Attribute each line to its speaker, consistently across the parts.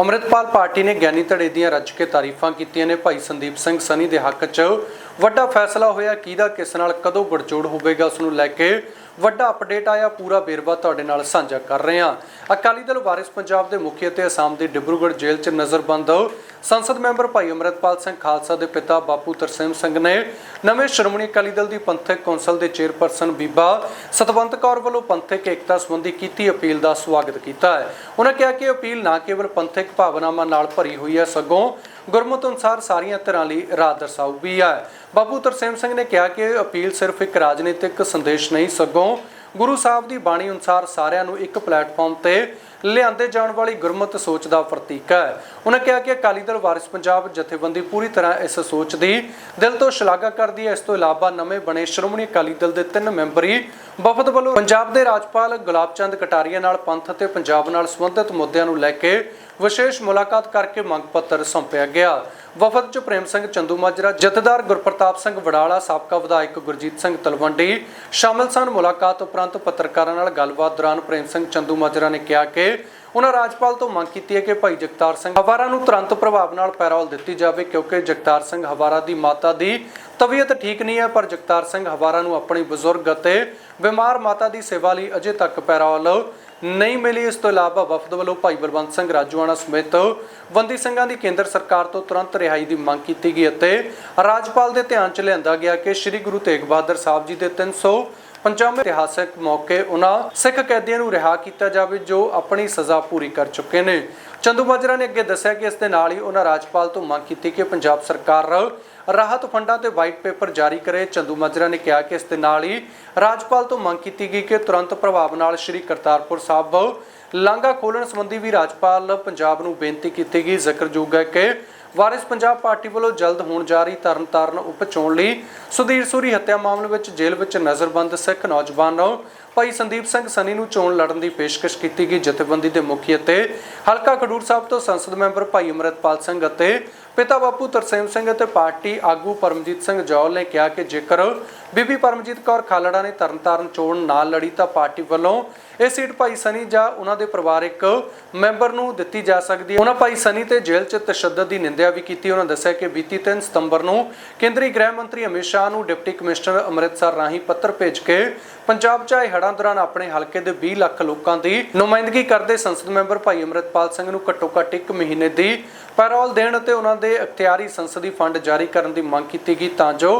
Speaker 1: Amritpal party ਨੇ ਗਿਆਨੀ ਧੜੇ ਦੀਆਂ ਰੱਜ ਕੇ ਤਾਰੀਫਾਂ ਕੀਤੀਆਂ ਨੇ। ਭਾਈ ਸੰਦੀਪ ਸਿੰਘ ਸਨੀ ਦੇ ਹੱਕ 'ਚ ਵੱਡਾ ਫੈਸਲਾ ਹੋਇਆ। ਕਿਹਦਾ ਕਿਸ ਨਾਲ, ਕਦੋਂ ਗੜਚੋੜ ਹੋਵੇਗਾ, ਉਸ ਨੂੰ ਲੈ ਕੇ ਵੱਡਾ ਅਪਡੇਟ ਆਇਆ, ਪੂਰਾ ਵੇਰਵਾ ਤੁਹਾਡੇ ਨਾਲ ਸਾਂਝਾ ਕਰ ਰਹੇ ਹਾਂ। ਅਕਾਲੀ ਦਲ ਵਾਰਿਸ ਪੰਜਾਬ ਦੇ ਮੁਖੀ ਅਤੇ ਅਸਾਮ ਦੇ ਡਿਬਰੂਗੜ੍ਹ ਜੇਲ੍ਹ 'ਚ ਨਜ਼ਰਬੰਦ। ਸੰਸਦ ਮੈਂਬਰ ਭਾਈ ਅਮਰਤਪਾਲ ਸਿੰਘ ਖਾਲਸਾ ਦੇ ਪਿਤਾ ਬਾਪੂ ਤਰਸੇਮ ਸਿੰਘ ਨੇ ਨਵੇਂ ਸ਼੍ਰੋਮਣੀ ਅਕਾਲੀ ਦਲ ਦੀ ਪੰਥਕ ਕੌਂਸਲ ਦੇ ਚੇਅਰਪਰਸਨ ਬੀਬਾ ਸਤਵੰਤ ਕੌਰ ਵੱਲੋਂ ਪੰਥਕ ਏਕਤਾ ਸੰਬੰਧੀ ਕੀਤੀ ਅਪੀਲ ਦਾ ਸਵਾਗਤ ਕੀਤਾ ਹੈ। ਉਹਨਾਂ ਕਿਹਾ ਕਿ ਅਪੀਲ ਨਾ ਕੇਵਲ ਪੰਥਕ ਭਾਵਨਾਵਾਂ ਨਾਲ ਭਰੀ ਹੋਈ ਹੈ, ਸਗੋਂ ਗੁਰਮਤਿ ਅਨੁਸਾਰ ਸਾਰੀਆਂ ਧਿਰਾਂ ਲਈ ਰਾਹ ਦਰਸਾਊ ਵੀ ਹੈ ਬਾਪੂ ਤਰਸੇਮ ਸਿੰਘ ਨੇ ਕਿਹਾ ਕਿ ਅਪੀਲ ਸਿਰਫ ਇੱਕ ਰਾਜਨੀਤਿਕ ਸੰਦੇਸ਼ ਨਹੀਂ, ਸਗੋਂ ਗੁਰੂ ਸਾਹਿਬ ਦੀ ਬਾਣੀ ਅਨੁਸਾਰ ਸਾਰਿਆਂ ਨੂੰ ਇੱਕ ਪਲੇਟਫਾਰਮ ਤੇ ਲਿਆਂਦੇ ਜਾਣ ਵਾਲੀ ਗੁਰਮਤਿ ਸੋਚ ਦਾ ਪ੍ਰਤੀਕ ਹੈ। ਉਹਨਾਂ ਕਿਹਾ ਕਿ ਅਕਾਲੀ ਦਲ ਵਾਰਿਸ ਪੰਜਾਬ ਜਥੇਬੰਦੀ ਪੂਰੀ ਤਰ੍ਹਾਂ ਇਸ ਸੋਚ ਦੀ ਦਿਲ ਤੋਂ ਸ਼ਲਾਘਾ ਕਰਦੀ ਹੈ। ਇਸ ਤੋਂ ਇਲਾਵਾ ਨਵੇਂ ਬਣੇ ਸ਼੍ਰੋਮਣੀ ਅਕਾਲੀ ਦਲ ਦੇ ਤਿੰਨ ਮੈਂਬਰੀ ਵਫਦ ਵੱਲੋਂ ਪੰਜਾਬ ਦੇ ਰਾਜਪਾਲ ਗੁਲਾਬ ਚੰਦ ਕਟਾਰੀਆ ਨਾਲ ਪੰਥ ਅਤੇ ਪੰਜਾਬ ਨਾਲ ਸੰਬੰਧਿਤ ਮੁੱਦਿਆਂ ਨੂੰ ਲੈ ਕੇ ਵਿਸ਼ੇਸ਼ ਮੁਲਾਕਾਤ ਕਰਕੇ ਮੰਗ ਪੱਤਰ ਸੌਂਪਿਆ ਗਿਆ। ਵਫਦ ਚ ਪ੍ਰੇਮ ਸਿੰਘ ਚੰਦੂਮਾਜਰਾ ਜਥੇਦਾਰ ਗੁਰਪ੍ਰਤਾਪ ਸਿੰਘ ਵਡਾਲਾ ਸਾਬਕਾ ਵਿਧਾਇਕ ਗੁਰਜੀਤ ਸਿੰਘ ਤਲਵੰਡੀ ਸ਼ਾਮਲ ਸਨ। ਮੁਲਾਕਾਤ ਉਪਰੰਤ ਪੱਤਰਕਾਰਾਂ ਨਾਲ ਗੱਲਬਾਤ ਦੌਰਾਨ ਪ੍ਰੇਮ ਸਿੰਘ ਚੰਦੂਮਾਜਰਾ ਨੇ ਕਿਹਾ ਕਿ ਉਹਨਾਂ ਰਾਜਪਾਲ ਤੋਂ ਮੰਗ ਕੀਤੀ ਹੈ ਕਿ ਭਾਈ ਜਗਤਾਰ ਸਿੰਘ ਹਵਾਰਾ ਨੂੰ ਤੁਰੰਤ ਪ੍ਰਭਾਵ ਨਾਲ ਪੈਰੋਲ ਦਿੱਤੀ ਜਾਵੇ, ਕਿਉਂਕਿ ਜਗਤਾਰ ਸਿੰਘ ਹਵਾਰਾ ਦੀ ਮਾਤਾ ਦੀ ਤਬੀਅਤ ਠੀਕ ਨਹੀਂ ਹੈ, ਪਰ ਜਗਤਾਰ ਸਿੰਘ ਹਵਾਰਾ ਨੂੰ ਆਪਣੀ ਬਜ਼ੁਰਗ ਅਤੇ ਬਿਮਾਰ ਮਾਤਾ ਦੀ ਸੇਵਾ ਲਈ ਅਜੇ ਤੱਕ ਪੈਰੋਲ ਨਹੀਂ ਮਿਲੀ। ਇਸ ਤੋਂ ਇਲਾਵਾ ਵਫਦ ਵੱਲੋਂ ਭਾਈ ਬਲਵੰਤ ਸਿੰਘ, ਰਾਜੂਆਣਾ ਸਮੇਤ ਬੰਦੀ ਸਿੰਘਾਂ ਦੀ ਕੇਂਦਰ ਸਰਕਾਰ ਤੋਂ ਤੁਰੰਤ ਰਿਹਾਈ ਦੀ ਮੰਗ ਕੀਤੀ ਗਈ ਅਤੇ ਰਾਜਪਾਲ ਦੇ ਧਿਆਨ 'ਚ ਲਿਆਂਦਾ ਗਿਆ ਕਿ ਸ੍ਰੀ ਗੁਰੂ ਤੇਗ ਬਹਾਦਰ ਸਾਹਿਬ ਜੀ ਦੇ 350 ਇਤਿਹਾਸਕ ਮੌਕੇ ਉਹਨਾਂ ਸਿੱਖ ਕੈਦੀਆਂ ਨੂੰ ਰਿਹਾ ਕੀਤਾ ਜਾਵੇ, ਜੋ ਆਪਣੀ ਸਜ਼ਾ ਪੂਰੀ ਕਰ ਚੁੱਕੇ ਨੇ। ਚੰਦੂ ਮਾਜਰਾ ਨੇ ਅੱਗੇ ਦੱਸਿਆ ਕਿ ਇਸ ਦੇ ਨਾਲ ਹੀ ਉਹਨਾਂ ਰਾਜਪਾਲ ਤੋਂ ਮੰਗ ਕੀਤੀ ਕਿ ਪੰਜਾਬ ਸਰਕਾਰ ਰਾਹਤ ਫੰਡਾਂ ਤੇ ਵਾਈਟ ਪੇਪਰ ਜਾਰੀ ਕਰੇ। ਚੰਦੂ ਮਾਜਰਾ ਨੇ ਕਿਹਾ ਕਿ ਇਸ ਦੇ ਨਾਲ ਹੀ ਰਾਜਪਾਲ ਤੋਂ ਮੰਗ ਕੀਤੀ ਗਈ ਕਿ ਤੁਰੰਤ ਪ੍ਰਭਾਵ ਨਾਲ ਸ੍ਰੀ ਕਰਤਾਰਪੁਰ ਸਾਹਿਬ ਲਾਂਘਾ ਖੋਲਣ ਸੰਬੰਧੀ ਵੀ ਰਾਜਪਾਲ ਪੰਜਾਬ ਨੂੰ ਬੇਨਤੀ ਕੀਤੀ ਗਈ। ਜ਼ਿਕਰਯੋਗ ਹੈ ਕਿ ਵਾਰਿਸ ਪੰਜਾਬ ਪਾਰਟੀ ਵੱਲੋਂ ਜਲਦ ਹੋਣ ਜਾ ਰਹੀ ਤਰਨਤਾਰਨ ਉਪ ਲਈ ਸੁਧੀਰ ਸੂਰੀ ਹੱਤਿਆ ਮਾਮਲੇ ਵਿੱਚ ਜੇਲ੍ਹ ਵਿੱਚ ਨਜ਼ਰਬੰਦ ਸਿੱਖ ਨੌਜਵਾਨ ਭਾਈ ਸੰਦੀਪ ਸਿੰਘ ਸਨੀ ਨੂੰ ਚੋਣ ਲੜਨ ਦੀ ਪੇਸ਼ਕਸ਼ ਕੀਤੀ ਗਈ। ਜਥੇਬੰਦੀ ਦੇ ਮੁਖੀ ਅਤੇ ਹਲਕਾ ਖਡੂਰ ਸਾਹਿਬ ਤੋਂ ਸੰਸਦ ਮੈਂਬਰ ਭਾਈ ਅਮਰਤਪਾਲ ਸਿੰਘ ਅਤੇ ਪਿਤਾ ਬਾਪੂ ਤਰਸੇਮ ਸਿੰਘ ਅਤੇ ਪਾਰਟੀ ਆਗੂ ਪਰਮਜੀਤ ਸਿੰਘ ਜੌਲ ਨੇ ਕਿਹਾ ਕਿ ਜੇਕਰ ਬੀਬੀ ਪਰਮਜੀਤ ਕੌਰ ਖਾਲੜਾ ਨੇ ਤਰਨਤਾਰਨ ਚੋਣ ਨਾ ਲੜੀ ਤਾਂ ਪਾਰਟੀ ਵੱਲੋਂ ਇਹ ਸੀਟ ਭਾਈ ਸਨੀ ਜਾਂ ਉਹਨਾਂ ਦੇ ਪਰਿਵਾਰਕ ਮੈਂਬਰ ਨੂੰ ਦਿੱਤੀ ਜਾ ਸਕਦੀ ਹੈ। ਉਹਨਾਂ ਭਾਈ ਸਨੀ ਤੇ ਜੇਲ੍ਹ 'ਚ ਤਸ਼ੱਦਦ ਦੀ ਨਿੰਦਿਆ ਵੀ ਕੀਤੀ। ਉਹਨਾਂ ਦੱਸਿਆ ਕਿ ਬੀਤੀ 3 ਸਤੰਬਰ ਨੂੰ ਕੇਂਦਰੀ ਗ੍ਰਹਿ ਮੰਤਰੀ ਅਮਿਤ ਸ਼ਾਹ ਨੂੰ ਡਿਪਟੀ ਕਮਿਸ਼ਨਰ ਅੰਮ੍ਰਿਤਸਰ ਰਾਹੀਂ ਪੱਤਰ ਭੇਜ ਕੇ ਪੰਜਾਬ 'ਚ ਆਏ ਹੜ੍ਹਾਂ ਦੌਰਾਨ ਆਪਣੇ ਹਲਕੇ ਦੇ 20 ਲੱਖ ਲੋਕਾਂ ਦੀ ਨੁਮਾਇੰਦਗੀ ਕਰਦੇ ਸੰਸਦ ਮੈਂਬਰ ਭਾਈ ਅਮਰਿਤਪਾਲ ਸਿੰਘ ਨੂੰ ਘੱਟੋ ਘੱਟ 1 ਮਹੀਨੇ ਦੀ ਪੈਰੋਲ ਦੇਣ ਅਤੇ ਉਹਨਾਂ ਦੇ ਅਖਤਿਆਰੀ ਸੰਸਦੀ ਫੰਡ ਜਾਰੀ ਕਰਨ ਦੀ ਮੰਗ ਕੀਤੀ ਗਈ ਤਾਂ ਜੋ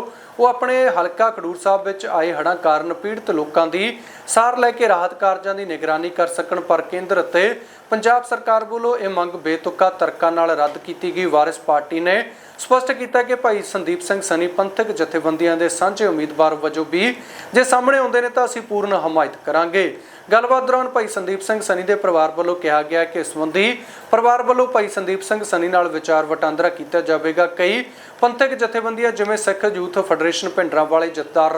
Speaker 1: ਉਹ ਆਪਣੇ ਹਲਕਾ ਖਡੂਰ ਸਾਹਿਬ ਵਿੱਚ ਆਏ ਹੜ੍ਹਾਂ ਕਾਰਨ ਪੀੜਤ ਲੋਕਾਂ ਦੀ ਸਾਰ ਲੈ ਕੇ ਰਾਹਤ ਕਾਰਜਾਂ ਦੀ ਨਿਗਰਾਨੀ ਕਰ ਸਕਣ। ਪਰ ਕੇਂਦਰ ਅਤੇ ਪੰਜਾਬ ਸਰਕਾਰ ਵੱਲੋਂ ਇਹ ਮੰਗ ਬੇਤੁਕਾ ਤਰਕਾਂ ਨਾਲ ਰੱਦ ਕੀਤੀ ਗਈ। ਵਾਰਿਸ ਪਾਰਟੀ ਨੇ ਸਪਸ਼ਟ ਕੀਤਾ ਕਿ ਭਾਈ ਸੰਦੀਪ ਸਿੰਘ ਸਨੀ ਪੰਥਕ ਜਥੇਬੰਦੀਆਂ ਦੇ ਸਾਂਝੇ ਉਮੀਦਵਾਰ ਵਜੋਂ ਵੀ ਜੇ ਸਾਹਮਣੇ ਆਉਂਦੇ ਨੇ ਤਾਂ ਅਸੀਂ ਪੂਰਨ ਹਮਾਇਤ ਕਰਾਂਗੇ। ਗੱਲਬਾਤ ਦੌਰਾਨ ਭਾਈ ਸੰਦੀਪ ਸਿੰਘ ਸਨੀ ਦੇ ਪਰਿਵਾਰ ਵੱਲੋਂ ਕਿਹਾ ਗਿਆ ਕਿ ਇਸ ਸੰਬੰਧੀ ਪਰਿਵਾਰ ਵੱਲੋਂ ਭਾਈ ਸੰਦੀਪ ਸਿੰਘ ਸਨੀ ਨਾਲ ਵਿਚਾਰ ਵਟਾਂਦਰਾ ਕੀਤਾ ਜਾਵੇਗਾ। ਕਈ ਪੰਥਕ ਜਥੇਬੰਦੀਆਂ ਜਿਵੇਂ ਸਿੱਖ ਯੂਥ ਫੈਡਰੇਸ਼ਨ ਭਿੰਡਰਾਂ ਵਾਲੇ ਜਥੇਦਾਰ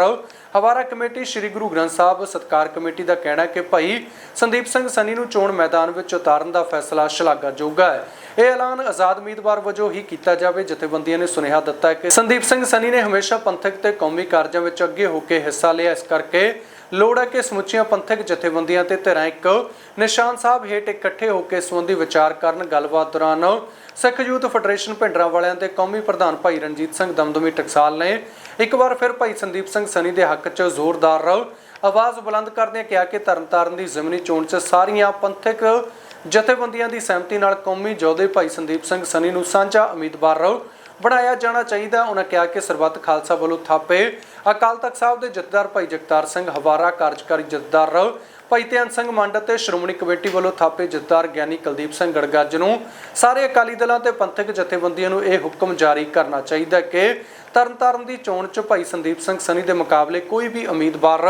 Speaker 1: ਹਵਾਰਾ ਕਮੇਟੀ ਸ੍ਰੀ ਗੁਰੂ ਗ੍ਰੰਥ ਸਾਹਿਬ ਸਤਕਾਰ ਕਮੇਟੀ ਦਾ ਕਹਿਣਾ ਹੈ ਕਿ ਭਾਈ ਸੰਦੀਪ ਸਿੰਘ ਸਨੀ ਨੂੰ ਚੋਣ ਮੈਦਾਨ ਵਿੱਚ ਉਤਾਰਨ ਦਾ ਫੈਸਲਾ ਸ਼ਲਾਘਾਯੋਗ ਹੈ। ਇਹ ਐਲਾਨ ਆਜ਼ਾਦ ਉਮੀਦਵਾਰ ਵਜੋਂ ਹੀ ਕੀਤਾ ਜਾਵੇ, ਜਥੇਬੰਦੀਆਂ ਨੇ ਸੁਨੇਹਾ ਦਿੱਤਾ ਹੈ ਕਿ ਸੰਦੀਪ ਸਿੰਘ ਸਨੀ ਨੇ ਹਮੇਸ਼ਾ ਪੰਥਕ ਤੇ ਕੌਮੀ ਕਾਰਜਾਂ ਵਿੱਚ ਅੱਗੇ ਹੋ ਕੇ ਹਿੱਸਾ ਲਿਆ। ਇਸ ਕਰਕੇ ਲੋੜ ਹੈ ਕਿ ਸਮੁੱਚੀਆਂ ਪੰਥਕ ਜਥੇਬੰਦੀਆਂ ਤੇ ਧਿਰਾਂ ਇੱਕ ਨਿਸ਼ਾਨ ਸਾਹਿਬ ਹੇਠ ਇਕੱਠੇ ਹੋ ਕੇ ਸੰਬੰਧੀ ਵਿਚਾਰ ਕਰਨ ਗੱਲਬਾਤ ਦੌਰਾਨ ਸਿੱਖ ਯੂਥ ਫੈਡਰੇਸ਼ਨ ਭਿੰਡਰਾਂ ਵਾਲਿਆਂ ਦੇ ਕੌਮੀ ਪ੍ਰਧਾਨ ਭਾਈ ਰਣਜੀਤ ਸਿੰਘ ਦਮਦਮੀ ਟਕਸਾਲ ਨੇ ਇੱਕ ਵਾਰ ਫਿਰ ਭਾਈ ਸੰਦੀਪ ਸਿੰਘ ਸਨੀ ਦੇ ਹੱਕ 'ਚ ਜ਼ੋਰਦਾਰ ਆਵਾਜ਼ ਬੁਲੰਦ ਕਰਦਿਆਂ ਕਿਹਾ ਕਿ ਤਰਨਤਾਰਨ ਦੀ ਜ਼ਮੀਨੀ ਚੋਣ 'ਚ ਸਾਰੀਆਂ ਪੰਥਕ ਜਥੇਬੰਦੀਆਂ ਦੀ ਸਹਿਮਤੀ ਨਾਲ ਕੌਮੀ ਯੋਧੇ ਭਾਈ ਸੰਦੀਪ ਸਿੰਘ ਸਨੀ ਨੂੰ ਸਾਂਝਾ ਉਮੀਦਵਾਰ ਬਣਾਇਆ ਜਾਣਾ ਚਾਹੀਦਾ। ਉਹਨਾਂ ਕਿਹਾ ਕਿ ਸਰਬੱਤ ਖਾਲਸਾ ਵੱਲੋਂ ਥਾਪੇ ਅਕਾਲ ਤਖਤ ਸਾਹਿਬ ਦੇ ਜਥੇਦਾਰ ਭਾਈ ਜਗਤਾਰ ਸਿੰਘ ਹਵਾਰਾ, ਕਾਰਜਕਾਰੀ ਜਥੇਦਾਰ ਭਾਈ ਧਿਆਨ ਸਿੰਘ ਮੰਡ ਅਤੇ ਸ਼੍ਰੋਮਣੀ ਕਮੇਟੀ ਵੱਲੋਂ ਥਾਪੇ ਜਥੇਦਾਰ ਗਿਆਨੀ ਕੁਲਦੀਪ ਸਿੰਘ ਗੜਗੱਜ ਨੂੰ। ਸਾਰੇ ਅਕਾਲੀ ਦਲਾਂ ਤੇ ਪੰਥਕ ਜਥੇਬੰਦੀਆਂ ਨੂੰ ਇਹ ਹੁਕਮ ਜਾਰੀ ਕਰਨਾ ਚਾਹੀਦਾ ਕਿ ਤਰਨਤਾਰਨ ਦੀ ਚੋਣ 'ਚ ਭਾਈ ਸੰਦੀਪ ਸਿੰਘ ਸਨੀ ਦੇ ਮੁਕਾਬਲੇ ਕੋਈ ਵੀ ਉਮੀਦਵਾਰ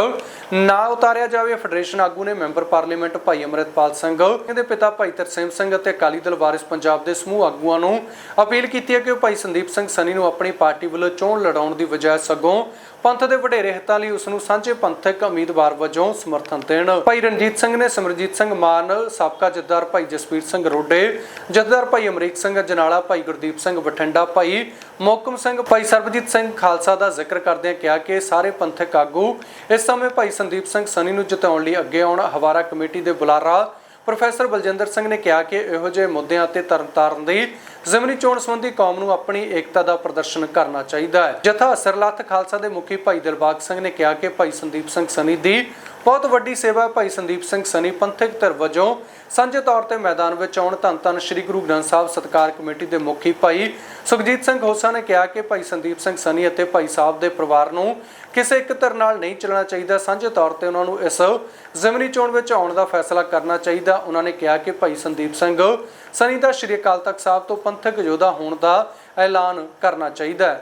Speaker 1: ਨਾ ਉਤਾਰਿਆ ਜਾਵੇ। ਫੈਡਰੇਸ਼ਨ ਆਗੂ ਨੇ ਮੈਂਬਰ ਪਾਰਲੀਮੈਂਟ ਭਾਈ ਅਮਰਿਤਪਾਲ ਸਿੰਘ, ਇਹਦੇ ਪਿਤਾ ਭਾਈ ਤਰਸੇਮ ਸਿੰਘ ਅਤੇ ਅਕਾਲੀ ਦਲ ਵਾਰਿਸ ਪੰਜਾਬ ਦੇ ਸਮੂਹ ਆਗੂਆਂ ਨੂੰ ਅਪੀਲ ਕੀਤੀ ਹੈ ਕਿ ਉਹ ਭਾਈ ਸੰਦੀਪ ਸਿੰਘ ਸਨੀ ਨੂੰ ਆਪਣੀ ਪਾਰਟੀ ਵੱਲੋਂ ਚੋਣ ਲੜਾਉਣ ਦੀ ਬਜਾਏ ਸਗੋਂ ਪੰਥ ਦੇ ਵਡੇਰੇ ਹਿੱਤਾਂ ਲਈ ਉਸ ਨੂੰ ਸਾਂਝੇ ਪੰਥਕ ਉਮੀਦਵਾਰ ਵਜੋਂ ਸਮਰਥਨ ਦੇਣ। ਭਾਈ ਰਣਜੀਤ ਸਿੰਘ ਨੇ ਸਿਮਰਜੀਤ ਸਿੰਘ ਮਾਨ, ਸਾਬਕਾ ਜਥੇਦਾਰ ਭਾਈ ਜਸਪੀਰ ਸਿੰਘ ਰੋਡੇ ਜਥੇਦਾਰ ਭਾਈ ਅਮਰੀਕ ਸਿੰਘ ਜਨਾਲਾ, ਭਾਈ ਗੁਰਦੀਪ ਸਿੰਘ ਬਠਿੰਡਾ, ਭਾਈ ਮੋਕਮ ਸਿੰਘ, ਭਾਈ ਸਰਬਜੀਤ ਸਿੰਘ ਖਾਲਸਾ ਦਾ ਜ਼ਿਕਰ ਕਰਦਿਆਂ ਕਿਹਾ ਕਿ ਸਾਰੇ ਪੰਥਕ ਆਗੂ ਇਸ ਸਮੇਂ ਭਾਈ ਸੰਦੀਪ ਸਿੰਘ ਸਨੀ ਨੂੰ ਜਿਤਾਉਣ ਲਈ ਅੱਗੇ ਆਉਣ ਹਵਾਰਾ ਕਮੇਟੀ ਦੇ ਬੁਲਾਰਾ ਪ੍ਰੋਫੈਸਰ ਬਲਜਿੰਦਰ ਸਿੰਘ ਨੇ ਕਿਹਾ ਕਿ ਇਹੋ ਜਿਹੇ ਮੁੱਦਿਆਂ ਤੇ ਤਰਨਤਾਰਨ ਦੀ ਜ਼ਮਨੀ ਚੋਣ ਸੰਬੰਧੀ ਕੌਮ ਨੂੰ ਆਪਣੀ ਏਕਤਾ ਦਾ ਪ੍ਰਦਰਸ਼ਨ ਕਰਨਾ ਚਾਹੀਦਾ ਹੈ। ਜਥਾ ਸਰਲੱਥ ਖਾਲਸਾ ਦੇ ਮੁਖੀ ਭਾਈ ਦਿਲਬਾਗ ਸਿੰਘ ਨੇ ਕਿਹਾ ਕਿ ਭਾਈ ਸੰਦੀਪ ਸਿੰਘ ਸਨੀ ਦੀ ਬਹੁਤ ਵੱਡੀ ਸੇਵਾ ਭਾਈ ਸੰਦੀਪ ਸਿੰਘ ਸਨੀ ਪੰਥਕ ਧਿਰ ਵਜੋਂ ਸਾਂਝੇ ਤੌਰ ਤੇ ਮੈਦਾਨ ਵਿੱਚ ਆਉਣ ਧੰਨ ਧੰਨ ਸ੍ਰੀ ਗੁਰੂ ਗ੍ਰੰਥ ਸਾਹਿਬ ਸਤਕਾਰ ਕਮੇਟੀ ਦੇ ਮੁਖੀ ਭਾਈ ਸੁਖਜੀਤ ਸਿੰਘ ਹੋਸਾ ਨੇ ਕਿਹਾ ਕਿ ਭਾਈ ਸੰਦੀਪ ਸਿੰਘ ਸਨੀ ਅਤੇ ਭਾਈ ਸਾਹਿਬ ਦੇ ਪਰਿਵਾਰ ਨੂੰ ਕਿਸੇ ਇੱਕ ਧਿਰ ਨਾਲ ਨਹੀਂ ਚੱਲਣਾ ਚਾਹੀਦਾ। ਸਾਂਝੇ ਤੌਰ ਤੇ ਉਹਨਾਂ ਨੂੰ ਇਸ ਜ਼ਮਨੀ ਚੋਣ ਵਿੱਚ ਆਉਣ ਦਾ ਫੈਸਲਾ ਕਰਨਾ ਚਾਹੀਦਾ। ਉਹਨਾਂ ਨੇ ਕਿਹਾ ਕਿ ਭਾਈ ਸੰਦੀਪ ਸਿੰਘ ਸਨੀ ਦਾ ਸ਼੍ਰੀ ਅਕਾਲ ਤਖਤ ਸਾਹਿਬ ਤੋਂ ਪੰਥਕ ਯੋਧਾ ਹੋਣ ਦਾ ਐਲਾਨ ਕਰਨਾ ਚਾਹੀਦਾ ਹੈ।